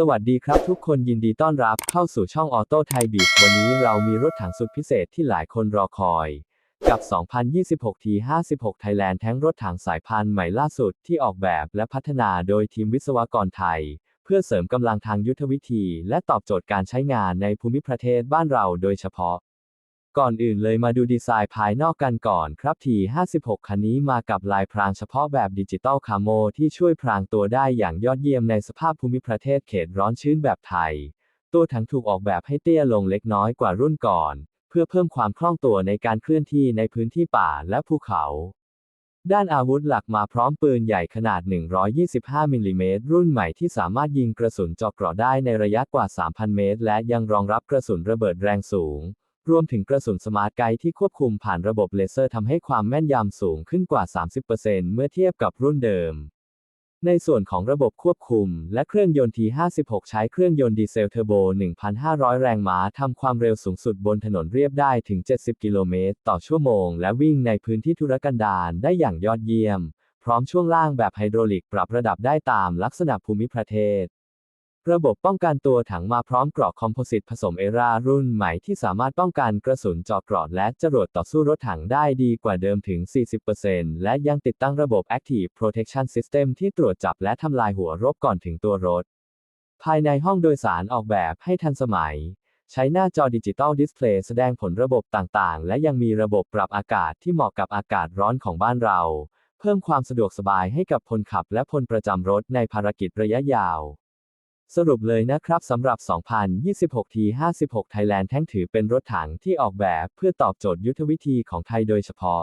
สวัสดีครับทุกคนยินดีต้อนรับเข้าสู่ช่องออโต้ไทยบีวันนี้เรามีรถถังสุดพิเศษที่หลายคนรอคอย กับ 2026 T56 Thailand แท้งรถถังสายพันธุ์ใหม่ล่าสุดที่ออกแบบและพัฒนาโดยทีมวิศวกรไทย เพื่อเสริมกำลังทางยุทธวิธี และตอบโจทย์การใช้งานในภูมิประเทศบ้านเราโดยเฉพาะ ก่อนอื่นเลยมาดูดีไซน์ภายนอกกันก่อนครับ T56 คันนี้มากับลายพรางเฉพาะแบบดิจิตอลคาโม ที่ช่วยพรางตัวได้อย่างยอดเยี่ยมในสภาพภูมิประเทศเขตร้อนชื้นแบบไทย ตัวถังถูกออกแบบให้เตี้ยลงเล็กน้อยกว่ารุ่นก่อน เพื่อเพิ่มความคล่องตัวในการเคลื่อนที่ในพื้นที่ป่าและภูเขา ด้านอาวุธหลักมาพร้อมปืนใหญ่ขนาด 125มิลลิเมตรรุ่นใหม่ที่สามารถยิงกระสุนเจาะเกราะได้ในระยะกว่า 3,000 เมตร และยังรองรับกระสุนระเบิดแรงสูง รวมถึงกระสุนสมาร์ทไกด์ที่ควบคุมผ่านระบบเลเซอร์ทำให้ความแม่นยำสูงขึ้นกว่า 30%เมื่อเทียบกับรุ่นเดิม ในส่วนของระบบควบคุม และเครื่องยนต์ T56 ใช้เครื่องยนต์ดีเซลเทอร์โบ 1,500 แรงม้าทำความเร็วสูงสุดบนถนนเรียบได้ถึง 70 กิโลเมตรต่อชั่วโมง และวิ่งในพื้นที่ทุรกันดารได้อย่างยอดเยี่ยม พร้อมช่วงล่างแบบไฮดรอลิกปรับระดับได้ตามลักษณะภูมิประเทศ ระบบป้องกันตัวถังมาพร้อมเกราะคอมโพสิตผสมเอรารุ่นใหม่ที่สามารถป้องกันกระสุนเจาะเกราะและจรวดต่อสู้รถถังได้ดีกว่าเดิมถึง 40%และยังติดตั้งระบบ Active Protection System ที่ตรวจจับและทำลายหัวรบก่อนถึงตัวรถ ภายในห้องโดยสารออกแบบให้ทันสมัย ใช้หน้าจอดิจิตอลดิสเพลย์แสดงผลระบบต่างๆ และยังมีระบบปรับอากาศที่เหมาะกับอากาศร้อนของบ้านเรา เพิ่มความสะดวกสบายให้กับพลขับและพลประจำรถในภารกิจระยะยาว สรุปเลยนะครับสำหรับ 2026 T56 Thailand แท่งถือเป็นรถถังที่ออกแบบเพื่อตอบโจทย์ยุทธวิธีของไทยโดยเฉพาะ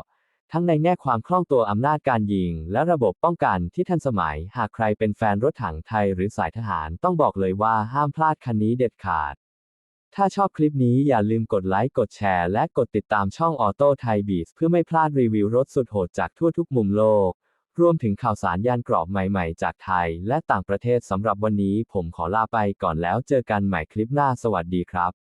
ทั้งในแง่ความคล่องตัวอำนาจการยิง และระบบป้องกันที่ทันสมัย หากใครเป็นแฟนรถถังไทยหรือสายทหารต้องบอกเลยว่าห้ามพลาดคันนี้เด็ดขาด ถ้าชอบคลิปนี้อย่าลืมกดไลค์กดแชร์และกดติดตามช่องออโต้ไทยบีสเพื่อไม่พลาดรีวิวรถสุดโหดจากทั่วทุกมุมโลก รวมถึงข่าวสารยานกรอบใหม่ๆ จากไทยและต่างประเทศสำหรับวันนี้ผมขอลาไปก่อนแล้วเจอกันใหม่คลิปหน้าสวัสดีครับ